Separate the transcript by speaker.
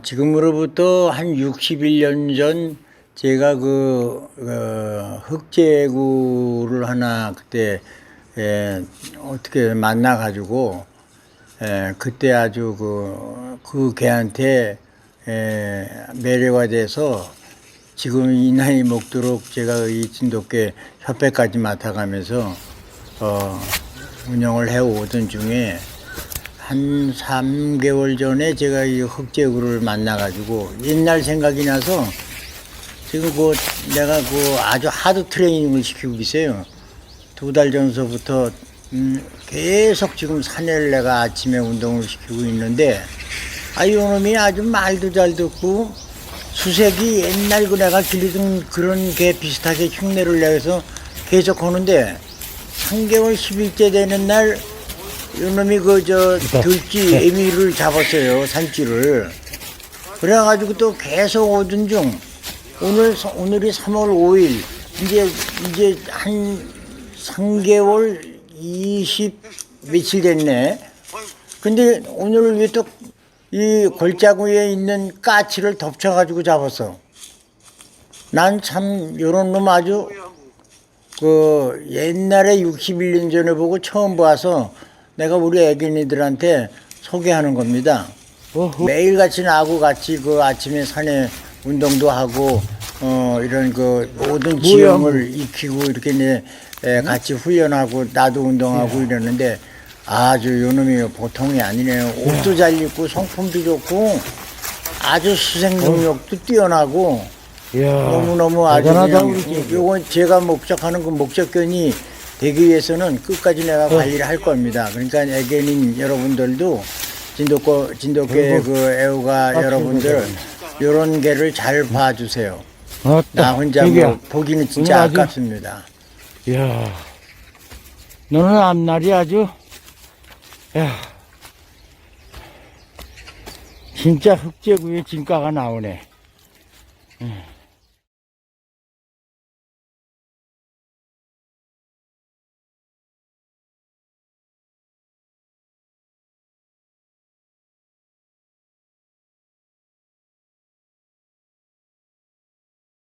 Speaker 1: 지금으로부터 한 61년 전 제가 그, 그 흑제구를 하나 그때 에, 어떻게 만나 가지고 에, 그때 아주 그, 그 개한테 에, 매료가 돼서 지금 이 나이 먹도록 제가 이 진돗개 협회까지 맡아가면서 어, 운영을 해오던 중에 한 3개월 전에 제가 이 흑제구를 만나가지고 옛날 생각이 나서 지금 그 내가 그 아주 하드 트레이닝을 시키고 있어요. 두 달 전서부터 음, 계속 지금 산에를 내가 아침에 운동을 시키고 있는데 아, 이놈이 아주 말도 잘 듣고 수색이 옛날 그 내가 길리던 그런 개 비슷하게 흉내를 내서 계속 하는데 3개월 10일째 되는 날 이놈이 그 저 들쥐 애미를 잡았어요 산쥐를 그래가지고 또 계속 오던 중 오늘 서- 오늘이 3월 5일 이제 이제 한 3개월 20 며칠 됐네. 근데 오늘 왜 또 이 골짜구에 있는 까치를 덮쳐가지고 잡았어. 난 참 요런 놈 아주 그 옛날에 61년 전에 보고 처음 봐서 내가 우리 애기니들한테 소개하는 겁니다.
Speaker 2: 어허.
Speaker 1: 매일같이 나하고 같이 그 아침에 산에 운동도 하고 어 이런 그 모든 지형을 익히고 이렇게 이제 에, 같이 훈련하고 나도 운동하고 이러는데 아주 요놈이 보통이 아니네요. 옷도 잘 입고 성품도 좋고 아주 수생 능력도 뛰어나고
Speaker 2: 이야,
Speaker 1: 너무너무 아주
Speaker 2: 대단하다,
Speaker 1: 그냥
Speaker 2: 우리.
Speaker 1: 요건 제가 목적하는 그 목적견이 되기 위해서는 끝까지 내가 관리를 할 겁니다. 그러니까 애견인 여러분들도 진돗개, 진돗개. 그 애호가
Speaker 2: 아,
Speaker 1: 여러분들
Speaker 2: 최고다.
Speaker 1: 요런 개를 잘 봐주세요.
Speaker 2: 어따,
Speaker 1: 나 혼자. 뭐 보기는 진짜
Speaker 2: 아주-
Speaker 1: 아깝습니다.
Speaker 2: 이야, 너는 앞날이 아주, 야, 진짜 흑제구의 진가가 나오네. 응.